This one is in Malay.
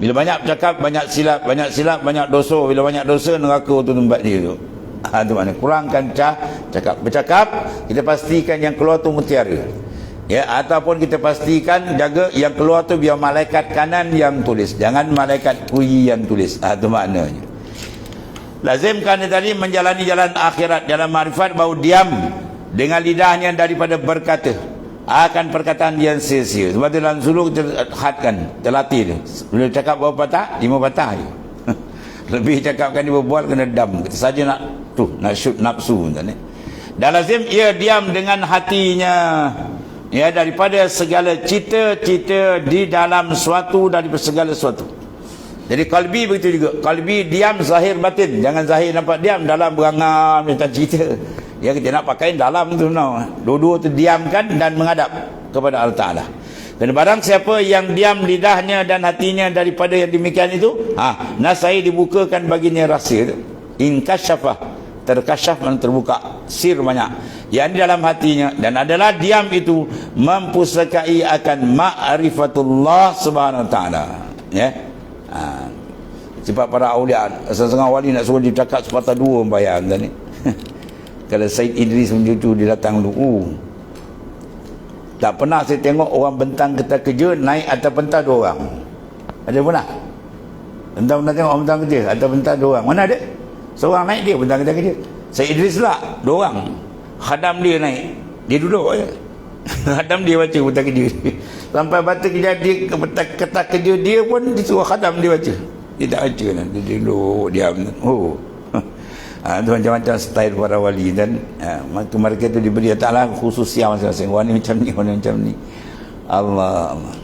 Bila banyak bercakap, banyak silap, banyak silap, banyak dosa. Bila banyak dosa, neraka tu tempat dia tu. Ha, tu mana? Kurangkan cah, cakap. Bercakap, kita pastikan yang keluar tu mutiara. Ya, ataupun kita pastikan jaga yang keluar tu biar malaikat kanan yang tulis. Jangan malaikat kiri yang tulis. Ha, tu maknanya. Lazimkan tadi menjalani jalan akhirat, jalan marifat, bau diam dengan lidahnya daripada berkata akan perkataan yang sia-sia. Sebab tu dalam suluk kita hadkan, terlatih dia. Bila cakap berapa patah? Lima patah je. Lebih cakapkan dia berbual kena dam. Saja nak tu, nak shoot nafsu. Dan lazim ia diam dengan hatinya. Ya daripada segala cita-cita di dalam suatu daripada segala suatu. Jadi kalbi begitu juga. Kalbi diam zahir batin. Jangan zahir nampak diam dalam berangan minta cerita. Ya kita nak pakai dalam tu no. Dua-dua tu diamkan dan menghadap kepada Allah Taala. Dan barang siapa yang diam lidahnya dan hatinya daripada yang demikian itu, ha, nasai dibukakan baginya rahsia itu. In kasyafah terkasyaf dan terbuka sir banyak yang dalam hatinya dan adalah diam itu mempusakai akan ma'rifatullah subhanahu wa ta'ala ya yeah? Ha. sebab para awliya setengah wali nak suruh dia cakap sepatah dua bayang kan ni. Kalau Said Idris mencucu dia datang dulu. Uh. tak pernah saya tengok orang bentang kita kerja naik atas pentas dua orang. Ada pernah bentang bentang tengok orang bentang kerja atas pentas dua orang. Mana ada? Seorang naik dia bentang kita kerja. Said Idris lah dua orang. Khadam dia naik dia duduk je. Khadam dia baca bentang kerja sampai baca kerja dia kata kerja dia pun disuruh khadam dia baca dia tak baca lah. dia duduk diam oh Ha, itu macam-macam style para wali dan ha, mereka itu diberi Allah khusus yang masing-masing. Wani macam ni, wani macam ni. Allah. Allah.